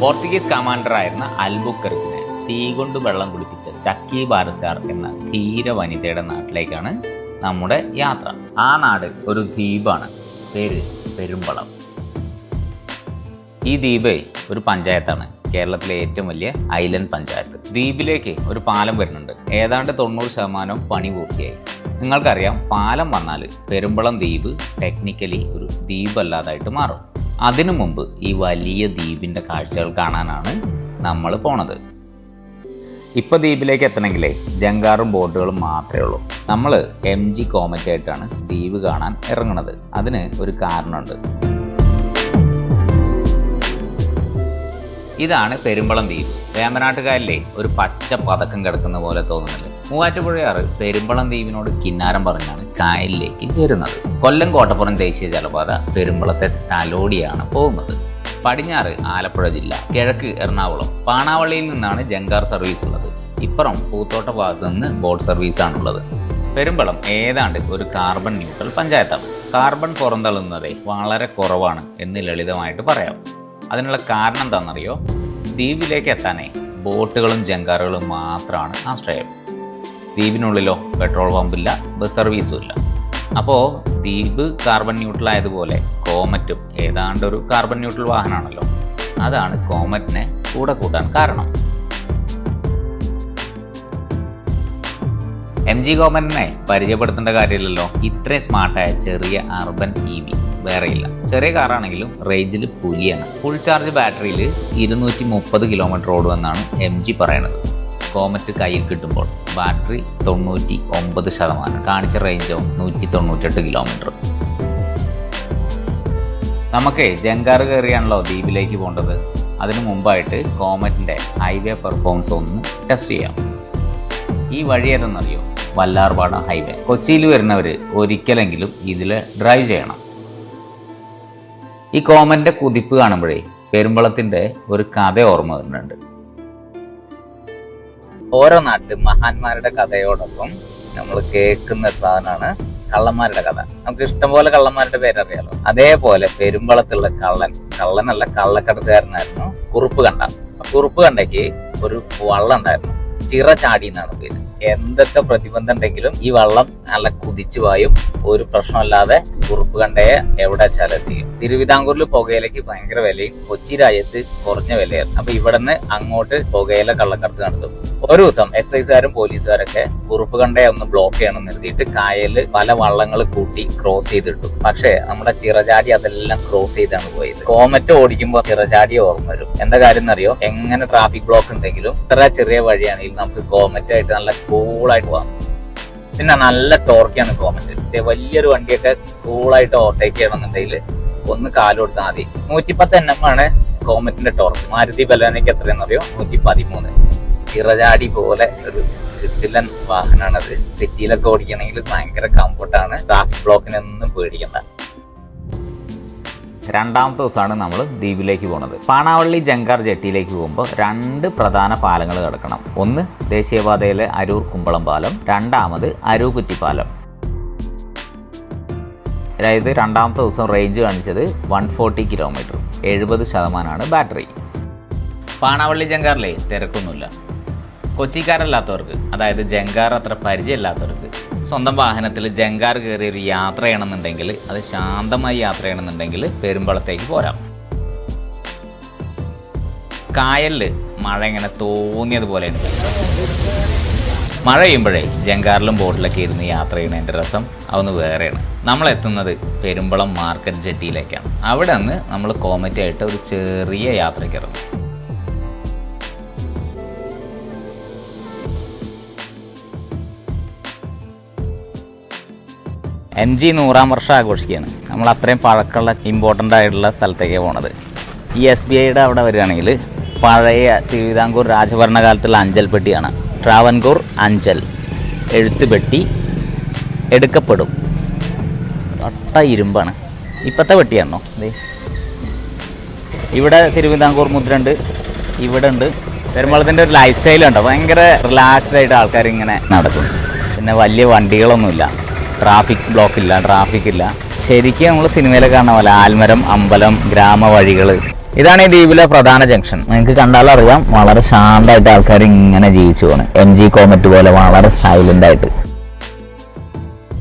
Portuguese കമാൻഡറായിരുന്ന അൽബുക്കർക്കിനെ തീ കൊണ്ട് വെള്ളം കുടിപ്പിച്ച ചക്കി ബാരസാർ എന്ന ധീര വനിതയുടെ നാട്ടിലേക്കാണ് നമ്മുടെ യാത്ര. ആ നാട് ഒരു ദ്വീപാണ്. പേര് പെരുമ്പളം. ഈ ദ്വീപ് ഒരു പഞ്ചായത്താണ്. കേരളത്തിലെ ഏറ്റവും വലിയ ഐലൻഡ് പഞ്ചായത്ത്. ദ്വീപിലേക്ക് ഒരു പാലം വരുന്നുണ്ട്. ഏതാണ്ട് തൊണ്ണൂറ് ശതമാനം പണി പൂർത്തിയായി. നിങ്ങൾക്കറിയാം പാലം വന്നാൽ പെരുമ്പളം ദ്വീപ് ടെക്നിക്കലി ഒരു ദ്വീപ് അല്ലാതായിട്ട് മാറും. അതിനു മുമ്പ് ഈ വലിയ ദ്വീപിന്റെ കാഴ്ചകൾ കാണാനാണ് നമ്മൾ പോണത്. ഇപ്പൊ ദ്വീപിലേക്ക് എത്തണമെങ്കിലേ ജങ്കാറും ബോട്ടുകളും മാത്രമേ ഉള്ളൂ. നമ്മൾ എം ജി കോമറ്റ് ആയിട്ടാണ് ദ്വീപ് കാണാൻ ഇറങ്ങുന്നത് അതിന് ഒരു കാരണമുണ്ട്. ഇതാണ് പെരുമ്പളം ദ്വീപ്. വേമ്പനാട്ടുകാരിലെ ഒരു പച്ച പതക്കം കിടക്കുന്ന പോലെ തോന്നുന്നില്ല? മൂവാറ്റുപുഴയാറ് പെരുമ്പളം ദ്വീപിനോട് കിന്നാരം പറഞ്ഞാണ് കായലിലേക്ക് ചേരുന്നത്. കൊല്ലം കോട്ടപ്പുറം ദേശീയ ജലപാത പെരുമ്പളത്തെ തലോടിയാണ് പോകുന്നത്. പടിഞ്ഞാറ് ആലപ്പുഴ ജില്ല കിഴക്ക് എറണാകുളം പാണാവള്ളിയിൽ നിന്നാണ് ജങ്കാർ സർവീസ് ഉള്ളത്. ഇപ്പുറം പൂത്തോട്ട ഭാഗത്ത് നിന്ന് ബോട്ട് സർവീസാണുള്ളത് പെരുമ്പളം ഏതാണ്ട് ഒരു കാർബൺ ന്യൂട്രൽ പഞ്ചായത്താണ്. കാർബൺ പുറന്തള്ളുന്നത് വളരെ കുറവാണ് എന്ന് ലളിതമായിട്ട് പറയാം. അതിനുള്ള കാരണം എന്താണെന്നറിയോ? ദ്വീപിലേക്ക് എത്താനേ ബോട്ടുകളും ജങ്കാറുകളും മാത്രമാണ് ആശ്രയം. ദ്വീപിനുള്ളിലോ പെട്രോൾ പമ്പില്ല ബസ് സർവീസും ഇല്ല. അപ്പോൾ ദ്വീപ് കാർബൺ ന്യൂട്രൽ ആയതുപോലെ കോമറ്റും ഏതാണ്ട് ഒരു കാർബൺ ന്യൂട്രൽ വാഹനമാണല്ലോ അതാണ് കോമറ്റിനെ കൂടെ കൂട്ടാൻ കാരണം. എം ജി കോമറ്റിനെ പരിചയപ്പെടുത്തേണ്ട കാര്യമില്ലല്ലോ. ഇത്രയും സ്മാർട്ടായ ചെറിയ അർബൻ ഇ വി വേറെയില്ല. ചെറിയ കാറാണെങ്കിലും റേഞ്ചിൽ പുലിയാണ്. ഫുൾ ചാർജ് ബാറ്ററിയിൽ ഇരുന്നൂറ്റി മുപ്പത് കിലോമീറ്റർ ഓടുമെന്നാണ് എം ജി പറയണത്. കോമറ്റ് കയ്യിൽ കിട്ടുമ്പോൾ ബാറ്ററി തൊണ്ണൂറ്റി ഒമ്പത് ശതമാനം. കാണിച്ച റേഞ്ചോ നൂറ്റി തൊണ്ണൂറ്റെട്ട് കിലോമീറ്റർ നമുക്ക് ജങ്കാർ കയറിയാണല്ലോ ദ്വീപിലേക്ക് പോകേണ്ടത്. അതിനു മുമ്പായിട്ട് കോമറ്റിന്റെ ഹൈവേ പെർഫോമൻസ് ഒന്ന് ടെസ്റ്റ് ചെയ്യാം. ഈ വഴി ഏതെന്നറിയോ? വല്ലാർപാട ഹൈവേ കൊച്ചിയിൽ വരുന്നവർ ഒരിക്കലെങ്കിലും ഇതിൽ ഡ്രൈവ് ചെയ്യണം. ഈ കോമന്റെ കുതിപ്പ് കാണുമ്പോഴേ പെരുമ്പളത്തിന്റെ ഒരു കഥ ഓർമ്മ വരുന്നുണ്ട്. ഓരോ നാട്ടിലും മഹാന്മാരുടെ കഥയോടൊപ്പം നമ്മൾ കേൾക്കുന്ന ഒരു സാധനമാണ് കള്ളന്മാരുടെ കഥ. നമുക്ക് ഇഷ്ടംപോലെ കള്ളന്മാരുടെ പേരറിയാലോ. അതേപോലെ പെരുമ്പളത്തുള്ള കള്ളൻ. കള്ളനല്ല കള്ളക്കടത്തുകാരനായിരുന്നു കുറുപ്പ് കണ്ട. കുറുപ്പ് കണ്ടയ്ക്ക് ഒരു വള്ളം ഉണ്ടായിരുന്നു ചിറ ചാടി എന്നാണ് പേര്. എന്തൊക്കെ പ്രതിബന്ധം ഉണ്ടെങ്കിലും ഈ വള്ളം നല്ല കുതിച്ചു പായും. ഒരു പ്രശ്നമല്ലാതെ കുറുപ്പ് കണ്ടയെ എവിടെ ചലത്തിയും തിരുവിതാംകൂറിൽ പുകയിലേക്ക് ഭയങ്കര വിലയും കൊച്ചി രാജ്യത്ത് കുറഞ്ഞ വിലയാണ് അപ്പൊ ഇവിടുന്ന് അങ്ങോട്ട് പുകയില കള്ളക്കടത്ത് നടത്തും. ഒരു ദിവസം എക്സൈസുകാരും പോലീസുകാരൊക്കെ കുറുപ്പ് കണ്ടയെ ഒന്ന് ബ്ലോക്ക് ചെയ്യണം നിർത്തിയിട്ട് കായലിൽ പല വള്ളങ്ങൾ കൂട്ടി ക്രോസ് ചെയ്തിട്ടു. പക്ഷേ നമ്മുടെ ചിറചാടി അതെല്ലാം ക്രോസ് ചെയ്താണ് പോയത്. കോമറ്റ് ഓടിക്കുമ്പോൾ ചിറചാടി ഓർമ്മ വരും. എന്താ കാര്യം എന്നറിയോ? എങ്ങനെ ട്രാഫിക് ബ്ലോക്ക് ഉണ്ടെങ്കിലും ഇത്ര ചെറിയ വഴിയാണെങ്കിൽ നമുക്ക് കോമറ്റ് ആയിട്ട് നല്ല കൂളായിട്ട് പോകാം. പിന്നെ നല്ല ടോർക്കാണ് കോമന്റ് വലിയൊരു വണ്ടിയൊക്കെ കൂളായിട്ട് ഓവർടേക്ക് ചെയ്യണമെന്നുണ്ടെങ്കിൽ ഒന്ന് കാൽ കൊടുത്താൽ മതി. നൂറ്റിപ്പത്ത് എൻ എം ആണ് കോമറ്റിന്റെ ടോർക്ക് മാരുതി ബലാനയ്ക്ക് എത്രയെന്നറിയോ നൂറ്റി പതിമൂന്ന് ഇറജാടി പോലെ ഒരു കിട്ടിലൻ വാഹനമാണത്. സിറ്റിയിലൊക്കെ ഓടിക്കണമെങ്കിൽ ഭയങ്കര കംഫർട്ടാണ് ട്രാഫിക് ബ്ലോക്കിനൊന്നും പേടിക്കണ്ട. രണ്ടാമത്തെ ദിവസമാണ് നമ്മൾ ദ്വീപിലേക്ക് പോകുന്നത് പാണാവള്ളി ജങ്കാർ ജെട്ടിയിലേക്ക് പോകുമ്പോൾ രണ്ട് പ്രധാന പാലങ്ങൾ കിടക്കണം. ഒന്ന് ദേശീയപാതയിലെ അരൂർ കുമ്പളം പാലം രണ്ടാമത് അരൂ കുറ്റിപ്പാലം. അതായത് രണ്ടാമത്തെ ദിവസം റേഞ്ച് കാണിച്ചത് വൺ ഫോർട്ടി കിലോമീറ്റർ എഴുപത് ശതമാനമാണ് ബാറ്ററി പാണാവള്ളി ജങ്കാറിലെ തിരക്കൊന്നുമില്ല. കൊച്ചിക്കാരല്ലാത്തവർക്ക് അതായത് ജങ്കാർ അത്ര പരിചയമില്ലാത്തവർക്ക് സ്വന്തം വാഹനത്തിൽ ജങ്കാർ കയറി ഒരു യാത്ര ചെയ്യണമെന്നുണ്ടെങ്കിൽ അത് ശാന്തമായി യാത്ര ചെയ്യണമെന്നുണ്ടെങ്കിൽ പെരുമ്പളത്തേക്ക് പോരാം. കായലിൽ മഴ ഇങ്ങനെ തോന്നിയതുപോലെയാണ് മഴ ചെയ്യുമ്പോഴേ ജങ്കാറിലും ബോട്ടിലൊക്കെ ഇരുന്ന് യാത്ര ചെയ്യുന്നതിന്റെ രസം അതൊന്ന് വേറെയാണ്. നമ്മൾ എത്തുന്നത് പെരുമ്പളം മാർക്കറ്റ് ജെട്ടിയിലേക്കാണ്. അവിടെ നിന്ന് നമ്മൾ കോമറ്റായിട്ട് ഒരു ചെറിയ യാത്രയ്ക്ക് ഇറങ്ങും. എം ജി നൂറാം വർഷം ആഘോഷിക്കുകയാണ്. നമ്മൾ അത്രയും പഴക്കമുള്ള ഇമ്പോർട്ടന്റ് ആയിട്ടുള്ള സ്ഥലത്തേക്കാണ് പോണത്. ഈ എസ് ബി ഐയുടെ അവിടെ വരികയാണെങ്കിൽ പഴയ തിരുവിതാംകൂർ രാജഭരണകാലത്തുള്ള അഞ്ചൽ പെട്ടിയാണ്. ട്രാവൻകൂർ അഞ്ചൽ. എഴുത്തുപെട്ടി എടുക്കപ്പെടും. ഒട്ട ഇരുമ്പാണ്. ഇപ്പോഴത്തെ പെട്ടിയാണോ? അതെ ഇവിടെ തിരുവിതാംകൂർ മുദ്ര ഉണ്ട് ഇവിടെ ഉണ്ട്. പെരുമ്പളത്തിന്റെ ഒരു ലൈഫ് സ്റ്റൈലുണ്ട് ഭയങ്കര റിലാക്സ്ഡ് ആയിട്ട് ആൾക്കാർ ഇങ്ങനെ നടക്കും. പിന്നെ വലിയ വണ്ടികളൊന്നുമില്ല. ട്രാഫിക് ബ്ലോക്ക് ഇല്ല ട്രാഫിക് ഇല്ല. ശരിക്കും നമ്മൾ സിനിമയിലെ കാണുന്ന പോലെ ആൽമരം അമ്പലം ഗ്രാമവഴികൾ ഇതാണ് ഈ ദ്വീപിലെ പ്രധാന ജംഗ്ഷൻ. നിങ്ങൾക്ക് കണ്ടാൽ അറിയാം വളരെ ശാന്തമായിട്ട് ആൾക്കാർ ഇങ്ങനെ ജീവിച്ചു പോണ്. എം ജി കോമറ്റ് പോലെ വളരെ സൈലന്റ് ആയിട്ട്.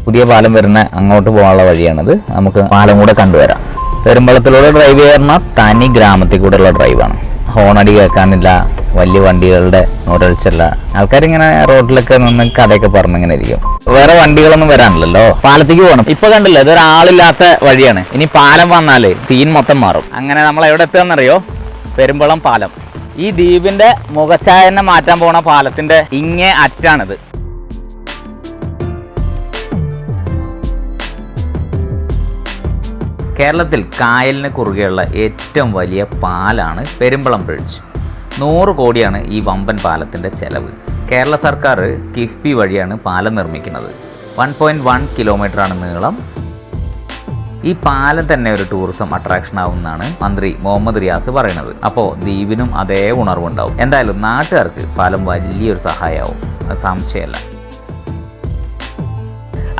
പുതിയ പാലം വരുന്ന അങ്ങോട്ട് പോകാനുള്ള വഴിയാണിത്. നമുക്ക് പാലം കൂടെ കണ്ടുവരാം. പെരുമ്പളത്തിലൂടെ ഡ്രൈവ് ചെയ്യുന്ന തനി ഗ്രാമത്തിൽ കൂടെയുള്ള ഡ്രൈവാണ് ഹോണടി കേൾക്കാനില്ല വലിയ വണ്ടികളുടെ മുരൾച്ചല്ല ആൾക്കാരിങ്ങനെ റോഡിലൊക്കെ നിന്ന് കഥയൊക്കെ പറഞ്ഞിങ്ങനെ ഇരിക്കും വേറെ വണ്ടികളൊന്നും വരാനില്ലല്ലോ. പാലത്തേക്ക് പോകണം ഇപ്പൊ കണ്ടില്ല ഇതൊരാളില്ലാത്ത വഴിയാണ്. ഇനി പാലം വന്നാൽ സീൻ മൊത്തം മാറും. അങ്ങനെ നമ്മൾ എവിടെ എത്തുകയെന്നറിയോ പെരുമ്പളം പാലം. ഈ ദ്വീപിന്റെ മുഖച്ഛായനെ മാറ്റാൻ പോണ പാലത്തിന്റെ ഇങ്ങേ അറ്റാണിത്. കേരളത്തിൽ കായലിന് കുറുകെയുള്ള ഏറ്റവും വലിയ പാലാണ് പെരുമ്പളം ബ്രിഡ്ജ്. നൂറ് കോടിയാണ് ഈ വമ്പൻ പാലത്തിന്റെ ചെലവ്. കേരള സർക്കാർ കിഫ്ബി വഴിയാണ് പാലം നിർമ്മിക്കുന്നത്. വൺ പോയിന്റ് വൺ കിലോമീറ്ററാണ് നീളം. ഈ പാലം തന്നെ ഒരു ടൂറിസം അട്രാക്ഷൻ ആവുമെന്നാണ് മന്ത്രി മുഹമ്മദ് റിയാസ് പറയുന്നത്. അപ്പോൾ ദ്വീപിനും അതേ ഉണർവുണ്ടാവും. എന്തായാലും നാട്ടുകാർക്ക് പാലം വലിയൊരു സഹായമാവും. അത് സംശയമല്ല.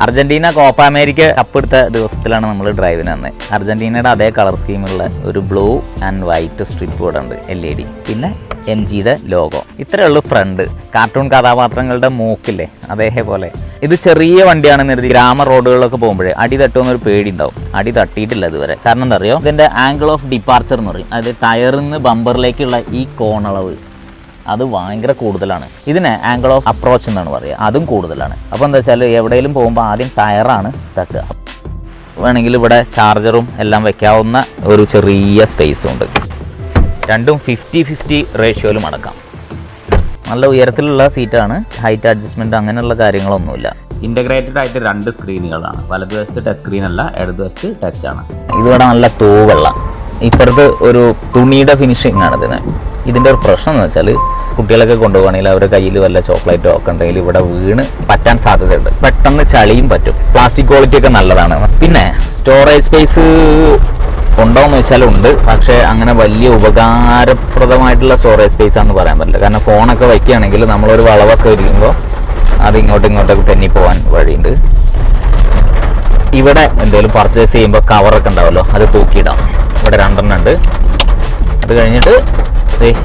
അർജന്റീന കോപ്പ അമേരിക്ക കപ്പെടുത്ത ദിവസത്തിലാണ് നമ്മൾ ഡ്രൈവിന് വന്നത് അർജന്റീനയുടെ അതേ കളർ സ്കീമുള്ള ഒരു ബ്ലൂ ആൻഡ് വൈറ്റ് സ്ട്രിപ്പ് ഇവിടെ ഉണ്ട് എൽ ഇ ഡി പിന്നെ എം ജിയുടെ ലോഗോ ഇത്രയേ ഉള്ളൂ ഫ്രണ്ട് കാർട്ടൂൺ കഥാപാത്രങ്ങളുടെ മൂക്കില്ലേ അതേപോലെ. ഇത് ചെറിയ വണ്ടിയാണെന്ന് കരുതി ഗ്രാമ റോഡുകളിലൊക്കെ പോകുമ്പോഴേ അടി തട്ടുമെന്നൊരു പേടി ഉണ്ടാവും അടി തട്ടിയിട്ടില്ല ഇതുവരെ. കാരണം എന്താ അറിയോ? ഇതിന്റെ ആംഗിൾ ഓഫ് ഡിപ്പാർച്ചർ എന്ന് പറയും. അതായത് ടയറിൽ നിന്ന് ബമ്പറിലേക്കുള്ള ഈ കോണളവ് അത് ഭയങ്കര കൂടുതലാണ്. ഇതിന് ആംഗിൾ ഓഫ് അപ്രോച്ച് എന്നാണ് പറയുക. അതും കൂടുതലാണ്. അപ്പോൾ എന്താ വെച്ചാൽ എവിടെയെങ്കിലും പോകുമ്പോൾ ആദ്യം ടയറാണ് തട്ടുക. വേണമെങ്കിൽ ഇവിടെ ചാർജറും എല്ലാം വെക്കാവുന്ന ഒരു ചെറിയ സ്പേസും ഉണ്ട്. രണ്ടും ഫിഫ്റ്റി ഫിഫ്റ്റി റേഷ്യോയിലും അടക്കാം. നല്ല ഉയരത്തിലുള്ള സീറ്റാണ് ഹൈറ്റ് അഡ്ജസ്റ്റ്മെന്റ് അങ്ങനെയുള്ള കാര്യങ്ങളൊന്നുമില്ല. ഇന്റഗ്രേറ്റഡ് ആയിട്ട് രണ്ട് സ്ക്രീനുകളാണ് വലതുവശത്ത് ടച്ച് സ്ക്രീൻ അല്ല ഇടതുവശത്ത് ടച്ച് ആണ്. ഇതിവിടെ നല്ല തൂവെള്ള. ഇപ്പുറത്ത് ഒരു തുണിയുടെ ഫിനിഷിംഗ് ആണ് ഇതിന്. ഇതിന്റെ ഒരു പ്രശ്നം എന്ന് വെച്ചാൽ കുട്ടികളൊക്കെ കൊണ്ടുപോകണമെങ്കിൽ അവരുടെ കയ്യിൽ വല്ല ചോക്ലേറ്റോ ഒക്കെ ഉണ്ടെങ്കിൽ ഇവിടെ വീണ് പറ്റാൻ സാധ്യതയുണ്ട്. പെട്ടെന്ന് ചളിയും പറ്റും. പ്ലാസ്റ്റിക് ക്വാളിറ്റി ഒക്കെ നല്ലതാണ്. പിന്നെ സ്റ്റോറേജ് സ്പേസ് ഉണ്ടോയെന്ന് വെച്ചാൽ ഉണ്ട്. പക്ഷേ അങ്ങനെ വലിയ ഉപകാരപ്രദമായിട്ടുള്ള സ്റ്റോറേജ് സ്പേസ് ആണെന്ന് പറയാൻ പറ്റില്ല. കാരണം ഫോണൊക്കെ വയ്ക്കുകയാണെങ്കിൽ നമ്മളൊരു വളവൊക്കെ ഇരിക്കുമ്പോൾ അത് ഇങ്ങോട്ടും ഇങ്ങോട്ടൊക്കെ തെന്നി പോകാൻ വഴിയുണ്ട്. ഇവിടെ എന്തെങ്കിലും പർച്ചേസ് ചെയ്യുമ്പോൾ കവറൊക്കെ ഉണ്ടാവുമല്ലോ. അത് തൂക്കിയിടാം. ഇവിടെ രണ്ടെണ്ണം ഉണ്ട്. അത് കഴിഞ്ഞിട്ട്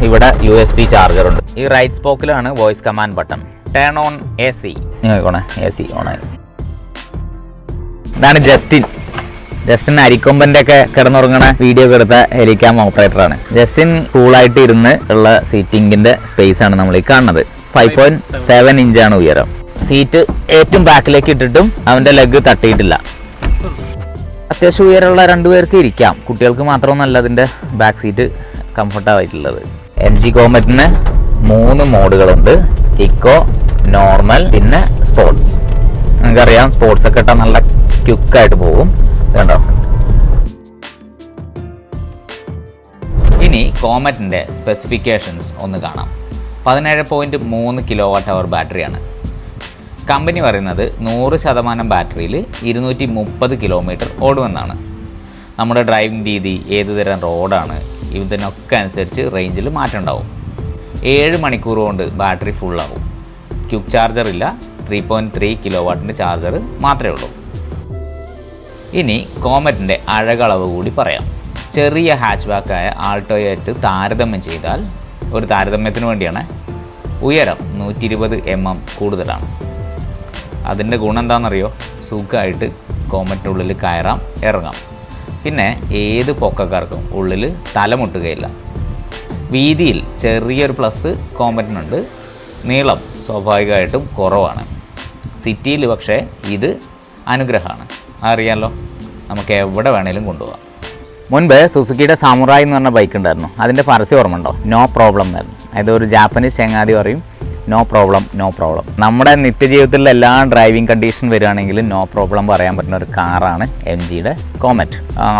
ഇവിടെ യു എസ് ബി ചാർജർ ഉണ്ട്. ഈ right സ്പോക്കിലാണ് voice command button turn on A C നോക്കണേ എ സി ഓണായി. ഇതാണ് ജസ്റ്റിൻ ജസ്റ്റിൻ അരിക്കൊമ്പന്റെ ഒക്കെ കിടന്നുറങ്ങണ വീഡിയോ ഒക്കെ എടുത്ത ഹെലിക്യാം ഓപ്പറേറ്ററാണ് ജസ്റ്റിൻ കൂളായിട്ട് ഇരുന്ന് ഉള്ള സീറ്റിംഗിന്റെ സ്പേസ് ആണ് നമ്മൾ ഈ കാണുന്നത്. ഫൈവ് പോയിന്റ് സെവൻ ഇഞ്ചാണ് ഉയരം. സീറ്റ് ഏറ്റവും ബാക്കിലേക്ക് ഇട്ടിട്ടും അവന്റെ ലെഗ് തട്ടിയിട്ടില്ല. അത്യാവശ്യം ഉയരമുള്ള രണ്ടുപേർക്ക് ഇരിക്കാം. കുട്ടികൾക്ക് മാത്രമൊന്നല്ല അതിന്റെ ബാക്ക് സീറ്റ് കംഫർട്ടായിട്ടുള്ളത് എം ജി കോമറ്റിന് മൂന്ന് മോഡുകളുണ്ട്. ഇക്കോ നോർമൽ പിന്നെ സ്പോർട്സ് നിങ്ങൾക്കറിയാം സ്പോർട്സ് ഒക്കെ ഇട്ടാൽ നല്ല ക്യുക്കായിട്ട് പോകും. കണ്ടോ? ഇനി കോമറ്റിന്റെ സ്പെസിഫിക്കേഷൻസ് ഒന്ന് കാണാം. പതിനേഴ് പോയിന്റ് മൂന്ന് കിലോ വാട്ട് അവർ ബാറ്ററിയാണ് കമ്പനി പറയുന്നത് നൂറ് ശതമാനം ബാറ്ററിയിൽ ഇരുന്നൂറ്റി മുപ്പത് കിലോമീറ്റർ ഓടുമെന്നാണ്. നമ്മുടെ ഡ്രൈവിംഗ് രീതി ഏത് തരം റോഡാണ് ഇതിനൊക്കെ അനുസരിച്ച് റേഞ്ചിൽ മാറ്റം ഉണ്ടാവും. ഏഴ് മണിക്കൂർ കൊണ്ട് ബാറ്ററി ഫുള്ളാവും ക്യുക്ക് ചാർജർ ഇല്ല ത്രീ പോയിന്റ് ത്രീ കിലോ വാട്ടിന്റെ ചാർജർ മാത്രമേ ഉള്ളൂ. ഇനി കോമറ്റിന്റെ അഴകളവ് കൂടി പറയാം. ചെറിയ ഹാച്ച് ബാക്കായ ആൾട്ടോയായിട്ട് താരതമ്യം ചെയ്താൽ ഒരു താരതമ്യത്തിന് വേണ്ടിയാണ്. ഉയരം നൂറ്റി ഇരുപത് എം എം കൂടുതലാണ്. അതിന്റെ ഗുണം എന്താണെന്നറിയോ? സുഖമായിട്ട് കോമറ്റിനുള്ളിൽ കയറാം ഇറങ്ങാം. പിന്നെ ഏത് പൊക്കക്കാർക്കും ഉള്ളിൽ തലമുട്ടുകയില്ല. വീതിയിൽ ചെറിയൊരു പ്ലസ് കോമറ്റിനുണ്ട് നീളം സ്വാഭാവികമായിട്ടും കുറവാണ്. സിറ്റിയിൽ പക്ഷേ ഇത് അനുഗ്രഹമാണ്. അറിയാമല്ലോ നമുക്ക് എവിടെ വേണേലും കൊണ്ടുപോകാം. മുൻപ് സുസുക്കിയുടെ സാമുറായി എന്ന് പറഞ്ഞ ബൈക്ക് ഉണ്ടായിരുന്നു. അതിന്റെ പരസ്യം ഓർമ്മ ഉണ്ടോ? നോ പ്രോബ്ലം എന്നായിരുന്നു. അതായത് ഒരു ജാപ്പനീസ് ചങ്ങാതി പറയും നോ പ്രോബ്ലം നോ പ്രോബ്ലം നമ്മുടെ നിത്യജീവിതത്തിലുള്ള എല്ലാ ഡ്രൈവിംഗ് കണ്ടീഷൻ വരികയാണെങ്കിൽ നോ പ്രോബ്ലം പറയാൻ പറ്റുന്ന ഒരു കാറാണ് എം ജിയുടെ കോമറ്റ്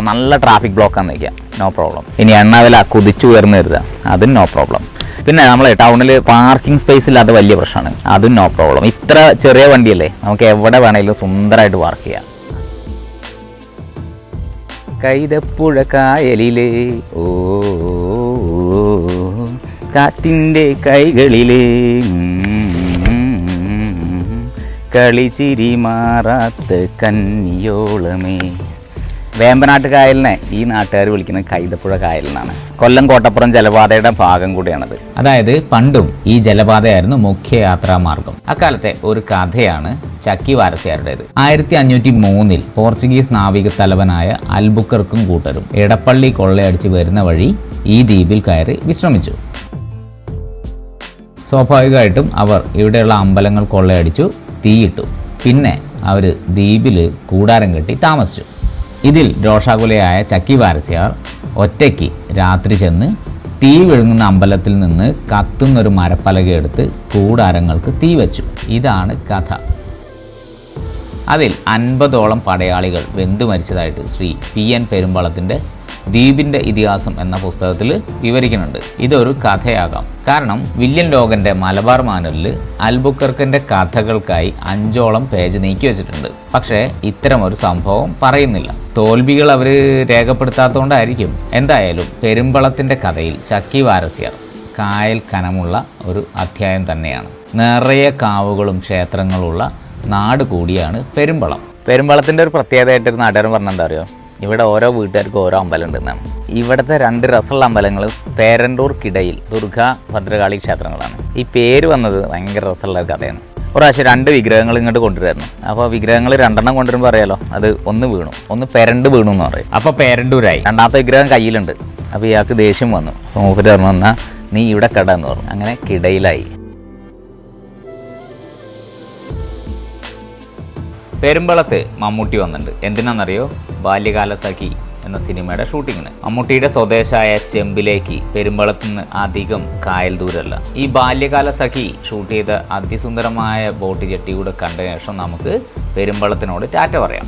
നല്ല ട്രാഫിക് ബ്ലോക്കാന്ന് വയ്ക്കുക നോ പ്രോബ്ലം ഇനി എണ്ണ വില കുതിച്ചു ഉയർന്നു വരുക. അതും നോ പ്രോബ്ലം പിന്നെ നമ്മൾ ടൗണിൽ പാർക്കിംഗ് സ്പേസ് ഇല്ലാത്ത വലിയ പ്രശ്നമാണ്. അതും നോ പ്രോബ്ലം ഇത്ര ചെറിയ വണ്ടിയല്ലേ? നമുക്ക് എവിടെ വേണമെങ്കിലും സുന്ദരമായിട്ട് പാർക്ക് ചെയ്യാം. കൈതപ്പുഴ കായലിലേ ഓ കാറ്റിന്റെ കൈകളിലെ. കളിച്ചിരി മാറാത്ത കന്നിയോളമേ. വേമ്പനാട്ട് കായലിനെ ഈ നാട്ടുകാർ വിളിക്കുന്ന കൈതപ്പുഴ കായലിനാണ്. കൊല്ലം കോട്ടപ്പുറം ജലപാതയുടെ ഭാഗം കൂടിയാണത്. അതായത് പണ്ടും ഈ ജലപാതയായിരുന്നു മുഖ്യ യാത്രാ മാർഗം. അക്കാലത്തെ ഒരു കഥയാണ് ചക്കി വാരസ്യാരുടേത്. ആയിരത്തി അഞ്ഞൂറ്റി മൂന്നിൽ പോർച്ചുഗീസ് നാവിക തലവനായ അൽബുക്കർക്കും കൂട്ടരും എടപ്പള്ളി കൊള്ളയടിച്ച് വരുന്ന വഴി ഈ ദ്വീപിൽ കയറി വിശ്രമിച്ചു. സ്വാഭാവികമായിട്ടും അവർ ഇവിടെയുള്ള അമ്പലങ്ങൾ കൊള്ളയടിച്ചു തീയിട്ടു. പിന്നെ അവർ ദ്വീപിൽ കൂടാരം കെട്ടി താമസിച്ചു. ഇതിൽ രോഷാകുലയായ ചക്കി വാരസ്യാർ ഒറ്റയ്ക്ക് രാത്രി ചെന്ന് തീ വിഴുങ്ങുന്ന അമ്പലത്തിൽ നിന്ന് കത്തുന്നൊരു മരപ്പലക എടുത്ത് കൂടാരങ്ങൾക്ക് തീ വച്ചു. ഇതാണ് കഥ. അതിൽ അൻപതോളം പടയാളികൾ വെന്തു മരിച്ചതായിട്ട് ശ്രീ പി എൻ പെരുമ്പളത്തിന്റെ ദ്വീപിന്റെ ഇതിഹാസം എന്ന പുസ്തകത്തിൽ വിവരിക്കുന്നുണ്ട്. ഇതൊരു കഥയാകാം. കാരണം വില്യം ലോകന്റെ മലബാർ മാനുവലിൽ അൽബുക്കർക്കിന്റെ കഥകൾക്കായി അഞ്ചോളം പേജ് നീക്കി വെച്ചിട്ടുണ്ട്. പക്ഷേ ഇത്തരം ഒരു സംഭവം പറയുന്നില്ല. തോൽവികൾ അവർ രേഖപ്പെടുത്താത്തതുകൊണ്ടായിരിക്കും എന്തായാലും പെരുമ്പളത്തിന്റെ കഥയിൽ ചക്കി വാരസ്യർ കായൽ കനമുള്ള ഒരു അധ്യായം തന്നെയാണ്. നിറയെ കാവുകളും ക്ഷേത്രങ്ങളുള്ള നാട് കൂടിയാണ് പെരുമ്പളം. പെരുമ്പളത്തിന്റെ ഒരു പ്രത്യേകതയായിട്ട് ഒരു നാട്ടുകാരൻ പറഞ്ഞെന്താ അറിയോ? ഇവിടെ ഓരോ വീട്ടുകാർക്കും ഓരോ അമ്പലം ഉണ്ടെന്നാണ് ഇവിടുത്തെ രണ്ട് രസമുള്ള അമ്പലങ്ങൾ പേരണ്ടൂർക്കിടയിൽ ദുർഗ ഭദ്രകാളി ക്ഷേത്രങ്ങളാണ്. ഈ പേര് വന്നത് ഭയങ്കര രസമുള്ള കഥയാണ്. ഒരു പ്രാവശ്യം രണ്ട് വിഗ്രഹങ്ങൾ ഇങ്ങോട്ട് കൊണ്ടുവരുന്നു അപ്പോൾ വിഗ്രഹങ്ങൾ രണ്ടെണ്ണം കൊണ്ടുവരുമ്പോൾ അറിയാലോ അത് ഒന്ന് വീണു. ഒന്ന് പെരണ്ട് വീണു എന്ന് പറയും. അപ്പോൾ പേരണ്ടൂരായി. രണ്ടാമത്തെ വിഗ്രഹം കയ്യിലുണ്ട്. അപ്പോൾ ഇയാൾക്ക് ദേഷ്യം വന്നു. അപ്പോൾ മൂപ്പര് പറഞ്ഞു എന്നാൽ നീ ഇവിടെ കട എന്ന് പറഞ്ഞു. അങ്ങനെ കിടയിലായി. പെരുമ്പളത്ത് മമ്മൂട്ടി വന്നിട്ടുണ്ട്. എന്തിനാണെന്നറിയോ? ബാല്യകാലസഖി എന്ന സിനിമയുടെ ഷൂട്ടിങ്ങിന്. മമ്മൂട്ടിയുടെ സ്വദേശായ ചെമ്പിലേക്ക് പെരുമ്പളത്ത് നിന്ന് അധികം കായൽ ദൂരമല്ല ഈ ബാല്യകാല സഖി ഷൂട്ട് ചെയ്ത അതിസുന്ദരമായ ബോട്ട് ജെട്ടി കൂടെ കണ്ട ശേഷം നമുക്ക് പെരുമ്പളത്തിനോട് ടാറ്റ പറയാം.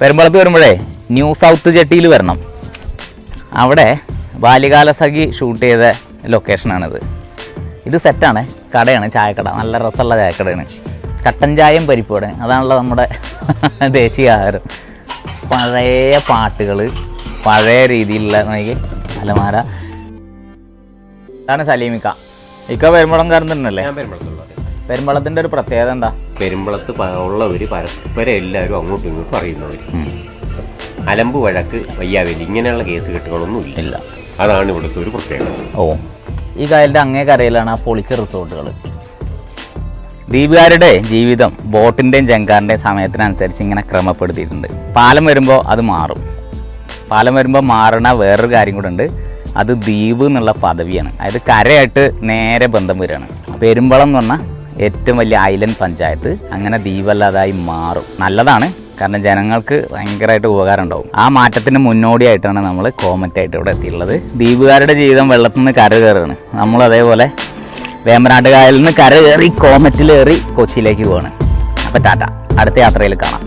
പെരുമ്പളത്ത് വരുമ്പോഴേ ന്യൂ സൗത്ത് ജെട്ടിയിൽ വരണം. അവിടെ ബാല്യകാല സഖി ഷൂട്ട് ചെയ്ത ലൊക്കേഷനാണിത്. ഇത് സെറ്റാണ്. കടയാണ് ചായക്കട. നല്ല രസമുള്ള ചായക്കടയാണ്. കട്ടൻ ചായയും പരിപ്പോടെ അതാണല്ലോ നമ്മുടെ ദേശീയ ആഹാരം. പഴയ പാട്ടുകൾ പഴയ രീതിയിലുള്ള നോക്കി അലമാര. അതാണ് സലീമിക്ക. ഇക്ക പെരുമ്പളം പെരുമ്പളത്തുള്ളത് പെരുമ്പളത്തിന്റെ ഒരു പ്രത്യേകത എന്താ? പെരുമ്പളത്ത് ഉള്ളവര് പരസ്പരം എല്ലാവരും അങ്ങോട്ടും ഇങ്ങോട്ടും അറിയുന്നവർ അലമ്പ് വഴക്ക് വയ്യാവേലി ഇങ്ങനെയുള്ള കേസ് കെട്ടുകളൊന്നും ഇല്ല. അതാണ് ഇവിടുത്തെ ഒരു പ്രത്യേകത. ഓ. ഈ കായലിന്റെ അങ്ങേ കരയിലാണ് ആ പൊളിച്ച റിസോർട്ടുകൾ. ദ്വീപുകാരുടെ ജീവിതം ബോട്ടിന്റെയും ജങ്കാറിന്റെയും സമയത്തിനനുസരിച്ച് ഇങ്ങനെ ക്രമപ്പെടുത്തിയിട്ടുണ്ട്. പാലം വരുമ്പോൾ അത് മാറും. പാലം വരുമ്പോൾ മാറണ വേറൊരു കാര്യം കൂടെ ഉണ്ട്. അത് ദ്വീപ് എന്നുള്ള പദവിയാണ്. അതായത് കരയായിട്ട് നേരെ ബന്ധം വരികയാണ്. പെരുമ്പളം എന്ന് പറഞ്ഞാൽ ഏറ്റവും വലിയ ഐലൻഡ് പഞ്ചായത്ത്. അങ്ങനെ ദ്വീപല്ലാതായി മാറും. നല്ലതാണ്. കാരണം ജനങ്ങൾക്ക് ഭയങ്കരമായിട്ട് ഉപകാരം ഉണ്ടാവും ആ മാറ്റത്തിന് മുന്നോടിയായിട്ടാണ് നമ്മൾ കോമറ്റായിട്ട് ഇവിടെ എത്തിയിട്ടുള്ളത്. ദ്വീപുകാരുടെ ജീവിതം വെള്ളത്തിൽ നിന്ന് കര കയറുകയാണ്. നമ്മൾ അതേപോലെ വേമ്പനാട്ട് കായലിൽ നിന്ന് കര കയറി കോമറ്റിൽ കയറി കൊച്ചിയിലേക്ക് പോവാണ്. അപ്പോൾ ടാറ്റ അടുത്ത യാത്രയിൽ കാണാം.